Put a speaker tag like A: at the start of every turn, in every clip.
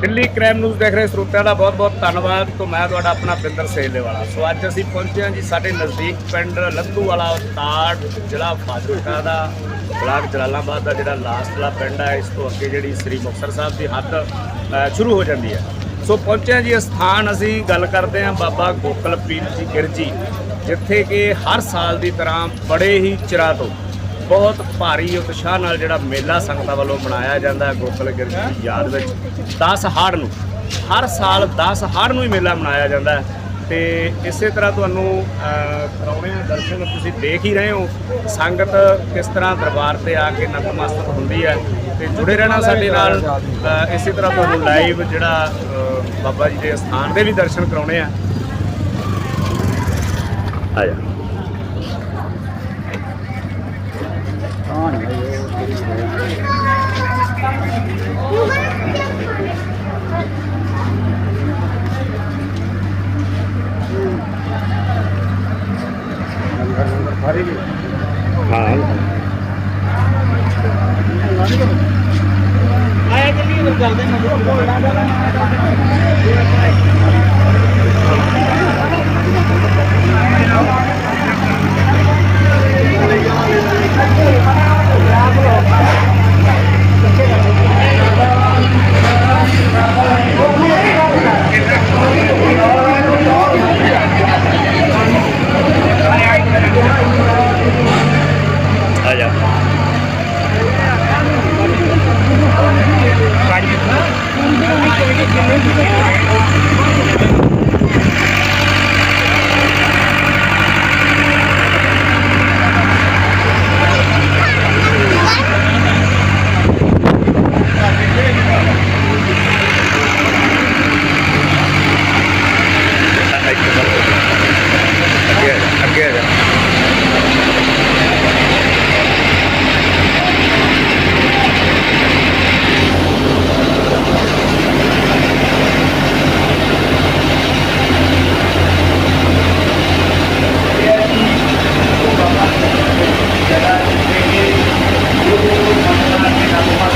A: Delhi crime news ਦੇਖ ਰਹੇ ਸਰੋਤਿਆਂ ਦਾ ਬਹੁਤ-ਬਹੁਤ ਧੰਨਵਾਦ। ਤੋਂ ਮੈਂ ਤੁਹਾਡਾ ਆਪਣਾ ਬਿੰਦਰ ਸੇਲੇ ਵਾਲਾ ਸੋ ਅੱਜ ਅਸੀਂ ਪਹੁੰਚੇ ਹਾਂ ਜੀ ਸਾਡੇ ਨਜ਼ਦੀਕ ਪਿੰਡ ਲੱਧੂ ਵਾਲਾ ਤਾੜ ਜ਼ਿਲ੍ਹਾ ਫਾਜ਼ਿਲਕਾ ਦਾ, ਬਲਾਕ ਜਲਾਲਾਬਾਦ ਦਾ ਜਿਹੜਾ ਲਾਸਟ ਵਾਲਾ ਪਿੰਡ ਹੈ, ਇਸ ਤੋਂ ਅੱਗੇ ਜਿਹੜੀ ਸ੍ਰੀ ਮੁਕਤਸਰ ਸਾਹਿਬ ਦੀ ਹੱਦ ਸ਼ੁਰੂ ਹੋ ਜਾਂਦੀ ਹੈ। ਸੋ ਪਹੁੰਚਿਆ ਜੀ ਇਸ ਸਥਾਨ, ਅਸੀਂ ਗੱਲ ਕਰਦੇ ਹਾਂ ਬਾਬਾ ਗੋਕਲ ਪੀਰ ਜੀ ਗਿਰਜੀ, ਜਿੱਥੇ ਕਿ ਹਰ ਸਾਲ ਦੀ ਤਰ੍ਹਾਂ ਬੜੇ ਹੀ ਚਿਰਾਂ ਤੋਂ ਬਹੁਤ ਭਾਰੀ ਉਤਸ਼ਾਹ ਨਾਲ ਜਿਹੜਾ ਮੇਲਾ ਸੰਗਤਾਂ ਵੱਲੋਂ ਮਨਾਇਆ ਜਾਂਦਾ ਗੋਕਲ ਗਿਰਜੀ ਦੀ ਯਾਦ ਵਿੱਚ। 10 ਹਾੜ ਨੂੰ, ਹਰ ਸਾਲ 10 ਹਾੜ ਨੂੰ ਹੀ ਮੇਲਾ ਮਨਾਇਆ ਜਾਂਦਾ ਹੈ। ਤੇ ਇਸੇ ਤਰ੍ਹਾਂ ਤੁਹਾਨੂੰ ਕਰਾਉਣੇ ਆ ਦਰਸ਼ਨ, ਤੁਸੀਂ ਦੇਖ ਹੀ ਰਹੇ ਹੋ। ਸੰਗਤ ਕਿਸ ਤਰ੍ਹਾਂ ਦਰਬਾਰ ਤੇ ਆ ਕੇ ਨਤਮਸਤਕ ਹੁੰਦੀ ਹੈ। ਤੇ ਜੁੜੇ ਰਹਿਣਾ ਸਾਡੇ ਨਾਲ ਇਸੇ ਤਰ੍ਹਾਂ ਤੁਹਾਨੂੰ ਲਾਈਵ ਜਿਹੜਾ ਬਾਬਾ ਜੀ ਦੇ ਸਥਾਨ ਦੇ ਵੀ ਦਰਸ਼ਨ ਕਰਾਉਣੇ ਆ। ਆ ਜਾ ਹਾਂ ਆ ਜਾ ਅੱਗੇ ਆ ਜਾ, ਅੱਗੇ ਆ ਜਾ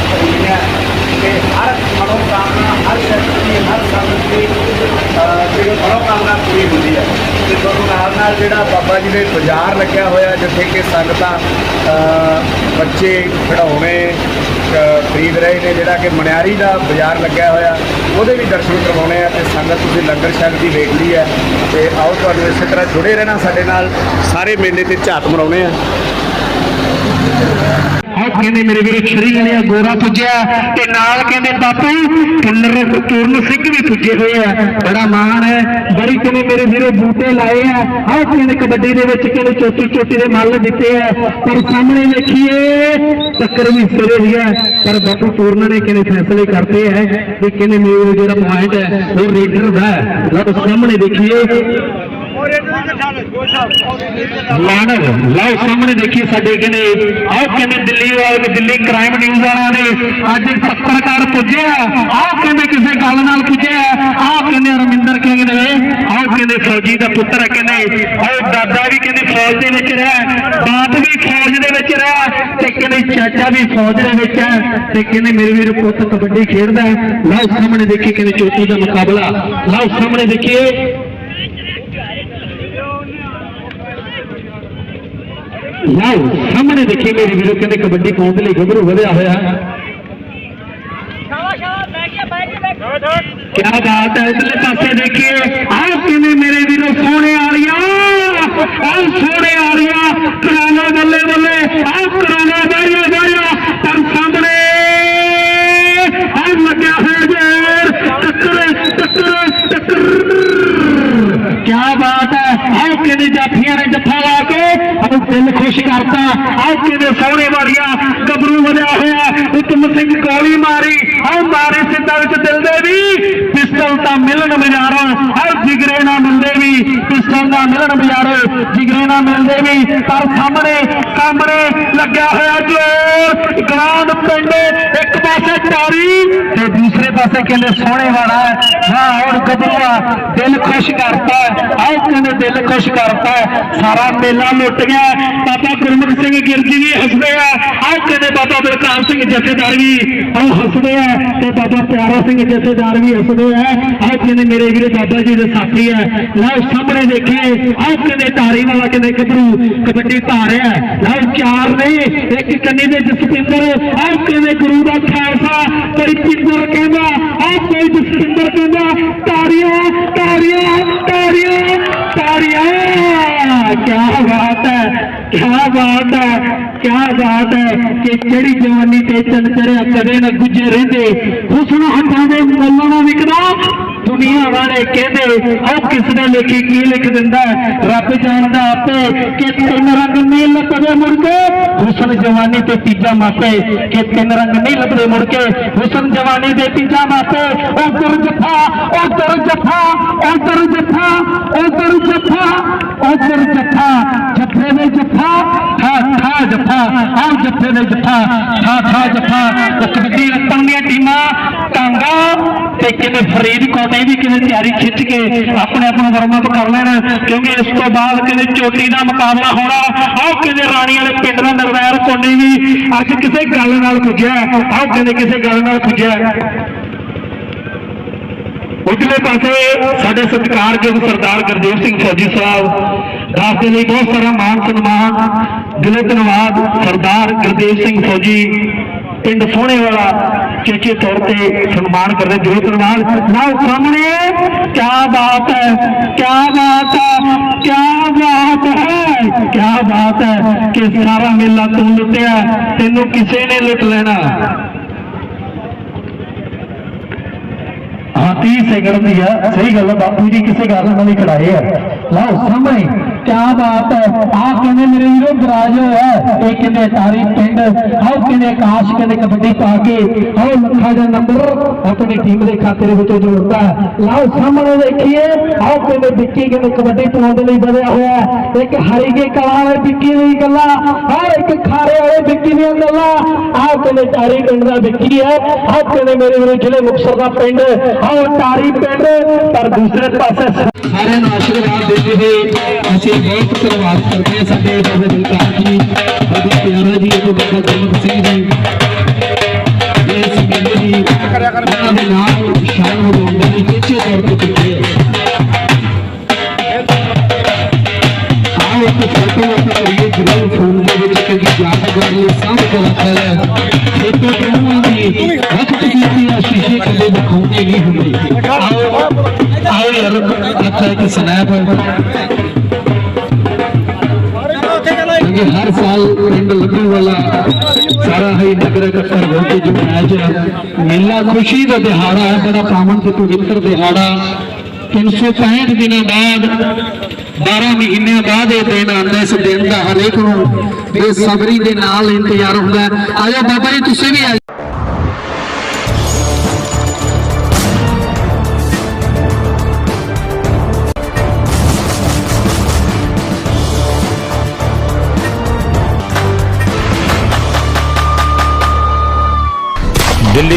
A: ਤੇ ਹਰ ਮਨੋਕਾਮਨਾ ਹਰ ਸ਼ਕਤੀ ਦੀ ਹਰ ਸੰਗਤ ਦੀ ਅਹ, ਜਿਹੜੀ ਮਨੋਕਾਮਨਾ ਪੂਰੀ ਹੁੰਦੀ ਹੈ ਤੇ ਤੁਹਾਨੂੰ ਨਾਲ ਨਾਲ ਜਿਹੜਾ ਬਾਬਾ ਜੀ ਦੇ ਬਾਜ਼ਾਰ ਲੱਗਿਆ ਹੋਇਆ ਜਿੱਥੇ ਕਿ ਸੰਗਤਾਂ ਬੱਚੇ ਖਿਡੌਣੇ ਖਰੀਦ ਰਹੇ ਨੇ, ਜਿਹੜਾ ਕਿ ਮਨਿਆਰੀ ਦਾ ਬਾਜ਼ਾਰ ਲੱਗਿਆ ਹੋਇਆ। ਉਹਦੇ ਵੀ ਦਰਸ਼ਨ ਕਰਵਾਉਣੇ ਆ ਤੇ ਸੰਗਤ ਤੁਸੀਂ ਲੰਗਰ ਛਕ ਦੀ ਵੇਖ ਲਈ ਹੈ ਤੇ ਆਓ ਤੁਹਾਨੂੰ ਇਸੇ ਤਰ੍ਹਾਂ ਜੁੜੇ ਰਹਿਣਾ ਸਾਡੇ ਨਾਲ। ਸਾਰੇ ਮੇਲੇ ਤੇ ਝਾਤ ਮਰਾਉਣੇ ਆ।
B: ਆਹ ਕਹਿੰਦੇ ਮੇਰੇ ਵੀਰੇ, ਸ਼੍ਰੀ ਵਾਲਿਆ ਗੋਰਾ ਪੁੱਜਿਆ ਤੇ ਨਾਲ ਕਹਿੰਦੇ, ਬਾਪੂ, ਪੁੰਨਰ ਪੂਰਨ ਸਿੰਘ ਵੀ ਪੁੱਜੇ ਹੋਏ ਆ। ਬੜਾ ਮਾਣ ਹੈ। ਬੜੀ ਕਹਿੰਦੇ ਮੇਰੇ ਵੀਰੇ ਬੂਟੇ ਲਾਏ ਆ। ਆਹ ਕਹਿੰਦੇ ਕਬੱਡੀ ਦੇ ਵਿੱਚ ਕਹਿੰਦੇ ਚੋਟੀ ਚੋਟੀ ਦੇ ਮੱਲ ਦਿੱਤੇ ਆ। ਪਰ ਸਾਹਮਣੇ ਵੇਖੀਏ, ਟੱਕਰ ਵੀ ਸਿਰੇ ਦੀ ਹੈ ਪਰ ਬਾਪੂ ਪੂਰਨ ਨੇ ਕਹਿੰਦੇ ਫੈਸਲੇ ਕਰਤੇ ਹੈ? ਕਿ ਕਹਿੰਦੇ ਮੇਰੇ ਜਿਹੜਾ ਪੁਆਇੰਟ ਹੈ, ਉਹ ਰੇਡਰ ਦਾ ਹੈ। ਸਾਹਮਣੇ ਦੇਖੀਏ ਲਾਣਰ ਲਾਓ ਸਾਹਮਣੇ ਦੇਖੀਏ ਸਾਡੇ ਕਹਿੰਦੇ ਆਹ ਕਹਿੰਦੇ ਦਿੱਲੀ ਵਾਲੇ ਦਿੱਲੀ ਕ੍ਰਾਈਮ ਨਿਊਜ਼ ਵਾਲਿਆਂ ਨੇ ਅੱਜ ਪੱਤਰਕਾਰ ਪੁੱਜਿਆ। ਆਹ ਕਹਿੰਦੇ ਕਿਸੇ ਗੱਲ ਨਾਲ ਪੁੱਜਿਆ। ਆਹ ਕਹਿੰਦੇ ਰਮਿੰਦਰ ਕਹਿੰਦੇ ਆਹ ਕਹਿੰਦੇ ਫੌਜੀ ਦਾ ਪੁੱਤਰ ਹੈ ਕਹਿੰਦੇ ਆਹ ਦਾਦਾ ਵੀ ਕਹਿੰਦੇ ਫੌਜ ਦੇ ਵਿੱਚ ਰਿਹਾ, ਬਾਪ ਵੀ ਫੌਜ ਦੇ ਵਿੱਚ ਰਿਹਾ ਤੇ ਕਹਿੰਦੇ ਚਾਚਾ ਵੀ ਫੌਜ ਦੇ ਵਿੱਚ ਹੈ ਤੇ ਕਹਿੰਦੇ ਮੇਰੇ ਵੀਰ ਪੁੱਤ ਕਬੱਡੀ ਖੇਡਦਾ ਹੈ। ਲਾਓ ਸਾਹਮਣੇ ਦੇਖੀਏ ਕਹਿੰਦੇ ਚੋਟੀ ਦਾ ਮੁਕਾਬਲਾ। ਲਾਓ ਸਾਹਮਣੇ ਦੇਖੀਏ। ਲਾਓ ਸਾਹਮਣੇ ਦੇਖੀ ਮੇਰੀ ਵੀਰੋ ਕਹਿੰਦੇ ਕਬੱਡੀ ਪਾਉਣ ਦੇ ਲਈ ਗੱਭਰੂ ਵਧਿਆ ਹੋਇਆ ਹੈ ਕਿਆ ਬਾਤ ਹੈ ਇਧਰਲੇ ਪਾਸੇ ਦੇਖੀਏ ਆਹ ਕਿਵੇਂ ਮੇਰੇ ਵੀਰੋ ਸੋਹਣੇ ਵਾਲੀਆਂ ਆਹ ਸੋਹਣੇ ਵਾਲੀਆਂ ਕਰਾਣਾ ਬੱਲੇ ਬੱਲੇ ਆਹ ਕਰਾਣਾ ਬਾਰੀਆਂ ਬਾਰੀਆਂ ਪਰ ਸਾਹਮਣੇ ਆਹ ਲੱਗਿਆ ਹੋਇਆ ਜੇਰ ਟੱਕਰ ਟੱਕਰ ਟੱਕਰ ਕਿਆ ਬਾਤ ਹੈ ਆਹ ਜਾਫੀਆਂ ਨੇ ਜੱਫਾ ਲਾ ਕੇ ਆਹ ਦਿਲ ਖੁਸ਼ ਕਰਤਾ। ਆਹ ਕਿਹਦੇ ਸੋਹਣੇ ਵਾਲੀਆਂ ਗੱਭਰੂ ਵਧਿਆ ਹੋਇਆ, ਉਤਮ ਸਿੰਘ ਗੋਲੀ ਮਾਰੀ। ਆਹ ਮਾਰੇ ਸਿੱਧਾ ਵਿੱਚ ਦਿਲ ਦੇ ਵੀ ਪਿਸਟਲ ਤਾਂ ਮਿਲਣ ਬਜ਼ਾਰੋਂ ਆਹ ਜਿਗਰੇ ਨਾ ਮਿਲਦੇ ਵੀ ਪਿਸਟਲ ਨਾਲ ਮਿਲਣ ਬਜ਼ਾਰੋਂ, ਜਿਗਰੇ ਨਾ ਮਿਲਦੇ ਵੀ, ਪਰ ਸਾਹਮਣੇ ਸਾਹਮਣੇ ਲੱਗਿਆ ਹੋਇਆ ਜੋਰ ਗਰਾਂਡ ਪਿੰਡ ਇੱਕ ਪਾਸੇ ਟਾਰੀ ਤੇ ਦੂਸਰੇ ਪਾਸੇ ਕਹਿੰਦੇ ਸੋਹਣੇ ਵਾਲਾ ਹੈ। ਹਾਂ ਗੱਭਰੂਆ ਦਿਲ ਖੁਸ਼ ਕਰਤਾ ਆਹ ਕਹਿੰਦੇ ਦਿਲ ਖੁਸ਼ ਕਰਤਾ ਸਾਰਾ ਮੇਲਾ ਲੁੱਟ ਗਿਆ ਬਾਬਾ ਗੁਰਮੁਖ ਸਿੰਘ ਗਿਰਜੀ ਵੀ ਹੱਸਦੇ ਆ। ਆਹ ਕਹਿੰਦੇ ਬਾਬਾ ਬਲਕਾਰ ਸਿੰਘ ਜਥੇਦਾਰ ਵੀ ਉਹ ਹੱਸਦੇ ਆ ਤੇ ਬਾਬਾ ਪਿਆਰਾ ਸਿੰਘ ਜਥੇਦਾਰ ਵੀ ਹੱਸਦੇ ਆ। ਆਹ ਕਹਿੰਦੇ ਮੇਰੇ ਵੀਰੇ ਬਾਬਾ ਜੀ ਦੇ ਸਾਥੀ ਆ। ਲਓ ਸਾਹਮਣੇ ਦੇਖੀਏ ਆਹ ਕਹਿੰਦੇ ਧਾਰੀ ਵਾਲਾ ਕਹਿੰਦੇ ਗੱਭਰੂ ਕਬੱਡੀ ਧਾਰਿਆ। ਲਓ ਚਾਰ ਨੇ, ਇੱਕ ਕੰਨੀ ਦੇ ਜਸਪਿੰਦਰ ਆਹ ਕਹਿੰਦੇ ਗੁਰੂ ਦਾ ਖਾਲਸਾ ਕੋਈ ਪਿੰਦਰ ਕਹਿੰਦਾ, ਆਹ ਕੋਈ ਜਸਪਿੰਦਰ ਕਹਿੰਦਾ ਤਾਰੀਆਂ ਤਾਰੀਆਂ ਤਾਰੀਆਂ ਤਾਰੀਆਂ ਕੀ ਬਾਤ ਹੈ ਕੀ ਬਾਤ ਹੈ ਕੀ ਬਾਤ ਹੈ ਕਿ ਜਿਹੜੀ ਜਵਾਨੀ ਤੇ ਚੰਨ ਚੜਿਆ ਕਦੇ ਨਾ ਗੁੱਜੇ ਰਹਿੰਦੇ ਹੁਸਨ ਹੱਥਾਂ ਦੇ ਮੁੱਲਾਂ ਨਾ ਵਿਕਦਾ। ਦੁਨੀਆ ਵਾਲੇ ਕਹਿੰਦੇ, ਉਹ ਕਿਸ ਨੇ ਲਿਖੀ, ਕੀ ਲਿਖ ਦਿੰਦਾ ਹੈ? ਰੱਬ ਜਾਣਦਾ ਆਪੇ ਕਿ ਤਿੰਨ ਰੰਗ ਨਹੀਂ ਲੱਭਦੇ ਮੁੜ ਕੇ। ਹੁਸਨ ਜਵਾਨੀ ਤੇ ਤੀਜਾ ਮਾਪੇ, ਕਿ ਤਿੰਨ ਰੰਗ ਨਹੀਂ ਲੱਭਦੇ ਮੁੜ ਕੇ। ਹੁਸਨ ਜਵਾਨੀ ਦੇ ਤੀਜਾ ਮਾਪੇ ਉਧਰ ਜੱਫਾ ਉਧਰ ਜੱਫਾ ਉਧਰ ਜੱਫਾ ਉਧਰ ਜੱਫਾ ਉਧਰ ਜੱਫਾ ਜੱਫੇ ਦੇ ਜੱਫਾ, ਠਾ ਠਾ ਜੱਫਾ। ਆਹ ਜੱਫੇ ਦੇ ਜੱਫਾ, ਠਾ ਠਾ ਜੱਫਾ। ਉਹ ਕਬੱਡੀ ਰੱਖਣ ਦੀਆਂ ਟੀਮਾਂ, ਟਾਂਗਾ। ਤੇ ਕਿਵੇਂ ਫਰੀਦਕੋਟ ਇਹ ਵੀ ਕਿਵੇਂ ਤਿਆਰੀ ਖਿੱਚ ਕੇ ਆਪਣੇ ਆਪ ਨੂੰ ਵਾਰਮ ਅਪ ਕਰ ਲੈਣ, ਕਿਉਂਕਿ ਇਸ ਤੋਂ ਬਾਅਦ ਕਿਵੇਂ ਚੋਟੀ ਦਾ ਮੁਕਾਬਲਾ ਹੋਣਾ, ਆਹ ਕਿਵੇਂ ਰਾਣੀ ਵਾਲੇ ਪਿੰਡ ਦਾ ਨਰਵੈਰ ਕੋਨੀ ਵੀ ਅੱਜ ਕਿਸੇ ਗੱਲ ਨਾਲ ਪੁੱਜਿਆ, ਆਹ ਕਹਿੰਦੇ ਕਿਸੇ ਗੱਲ ਨਾਲ ਪੁੱਜਿਆ। ਉਧਰਲੇ ਪਾਸੇ ਸਾਡੇ ਸਤਿਕਾਰਯੋਗ ਸਰਦਾਰ ਗੁਰਦੇਵ ਸਿੰਘ ਫੌਜੀ ਸਾਹਿਬ, ਦਾਸ ਦੇ ਲਈ ਬਹੁਤ ਸਾਰਾ ਮਾਨ ਸਨਮਾਨ, ਦਿਲੋਂ ਧੰਨਵਾਦ, ਸਰਦਾਰ ਗੁਰਦੇਵ ਸਿੰਘ ਫੌਜੀ। ਪਿੰਡ ਸੋਹਣੇ ਵਾਲਾ ਚੇਚੇ ਤੌਰ ਤੇ ਸਨਮਾਨ ਕਰਦੇ ਦਿਲੋਂ ਧੰਨਵਾਦ ਨਾਲ ਸਾਹਮਣੇ ਕੀ ਬਾਤ ਹੈ ਕੀ ਬਾਤ ਹੈ ਕੀ ਬਾਤ ਹੈ ਕੀ ਬਾਤ ਹੈ ਕਿ ਸਾਰਾ ਮੇਲਾ ਤੂੰ ਲੁੱਟਿਆ, ਤੈਨੂੰ ਕਿਸੇ ਨੇ ਲੁੱਟ ਲੈਣਾ। ਹਾਂ 30 ਸੈਕਿੰਡ ਦੀ ਆ, ਸਹੀ ਗੱਲ ਆ, ਬਾਪੂ ਜੀ ਕਿਸੇ ਗੱਲ ਨਾਲ ਹੀ ਖੜਾਏ ਆ। ਲਓ, ਸਾਹਮਣੇ। ਕੀ ਬਾਤ ਹੈ ਆ ਕਹਿੰਦੇ ਮੇਰੇ ਵੀਰੋ ਗਰਾਜ ਹੋਇਆ ਇਹ ਕਹਿੰਦੇ ਤਾਰੀ ਪਿੰਡ ਆਹ ਕਹਿੰਦੇ ਆਕਾਸ਼ ਕਹਿੰਦੇ ਕਬੱਡੀ ਪਾ ਕੇ ਆਹ ਲੱਖਾਂ ਦਾ ਨੰਬਰ ਆਪਣੀ ਟੀਮ ਦੇ ਖਾਤੇ ਦੇ ਵਿੱਚ ਜੋੜਦਾ ਹੈ। ਲਓ ਸਾਹਮਣੇ ਦੇਖੀਏ ਆਹ ਕਹਿੰਦੇ ਵਿੱਕੀ ਕਹਿੰਦੇ ਕਬੱਡੀ ਪਾਉਣ ਦੇ ਲਈ ਵਧਿਆ ਹੋਇਆ ਹੈ। ਇੱਕ ਹਰੀ ਕੇ ਕਲਾ ਵਾਲੇ ਵਿੱਕੀ ਦੀ ਗੱਲਾਂ ਆਹ ਇੱਕ ਖਾਰੇ ਵਾਲੇ ਵਿੱਕੀ ਦੀਆਂ ਗੱਲਾਂ ਆਹ ਕਹਿੰਦੇ ਤਾਰੀ ਪਿੰਡ ਦਾ ਵਿੱਕੀ ਹੈ ਆਹ ਕਹਿੰਦੇ ਮੇਰੇ ਵੀਰੋ ਜ਼ਿਲ੍ਹੇ ਮੁਕਤਸਰ ਦਾ ਪਿੰਡ ਆਹ ਤਾਰੀ ਪਿੰਡ ਪਰ ਦੂਸਰੇ ਪਾਸੇ ਸਾਰਿਆਂ ਨੂੰ ਆਸ਼ੀਰਵਾਦ ਦਿੰਦੇ ਹੋਏ ਅਸੀਂ ਬਹੁਤ ਧੰਨਵਾਦ ਕਰਦੇ ਹਾਂ ਸਾਡੇ ਬਾਬਾ ਬਲਕਾਰ ਜੀ ਬਾਬਾ ਪਿਆਰਾ ਜੀ ਅਤੇ ਬਾਬਾ ਗੁਰਮੁਖ ਸਿੰਘ ਜੀ ਇਸ ਮੇਲੇ ਦੀ ਉਹਨਾਂ ਦੇ ਨਾਮ ਸ਼ਾਨ ਵਧਾਉਣ ਦੇ ਲਈ ਕਿੱਥੇ ਤੌਰ ਤੇ ਪੁੱਜੇ ਆਓ ਇੱਕ ਫੋਟੋ ਆਪਾਂ ਕਰੀਏ ਜ਼ਰੂਰ ਫੋਨ ਦੇ ਵਿੱਚ ਕਿਉਂਕਿ ਯਾਦਗਾਰ ਲਈ ਸਭ ਤੋਂ ਰੱਖਿਆ ਹੈ ਫੋਟੋ ਪ੍ਰਭੂਆਂ ਦੀ ਵਕਤ ਕੀਤੀ ਆ ਸ਼ੀਸ਼ੇ ਕਦੇ ਦਿਖਾਉਂਦੇ ਨਹੀਂ ਹੁੰਦੇ ਹਰ ਸਾਲ ਪਿੰਡ ਲੱਗੂ ਵਾਲਾ ਸਾਰਾ ਹੀ ਨਗਰ ਇਕੱਠਾ ਹੋ ਕੇ ਜੋ ਮੈਚ ਮੇਲਾ ਖੁਸ਼ੀ ਦਾ ਦਿਹਾੜਾ ਹੈ, ਬੜਾ ਪਾਵਨ ਤੇ ਪਵਿੱਤਰ ਦਿਹਾੜਾ। 365 ਦਿਨਾਂ ਬਾਅਦ 12 ਮਹੀਨਿਆਂ ਬਾਅਦ ਇਹ ਦਿਨ ਆਉਂਦਾ, ਇਸ ਦਿਨ ਦਾ ਹਰੇਕ ਨੂੰ ਬੇਸਬਰੀ ਦੇ ਨਾਲ ਇੰਤਜ਼ਾਰ ਹੁੰਦਾ। ਹੈ ਆਜੋ ਬਾਬਾ ਜੀ, ਤੁਸੀਂ ਵੀ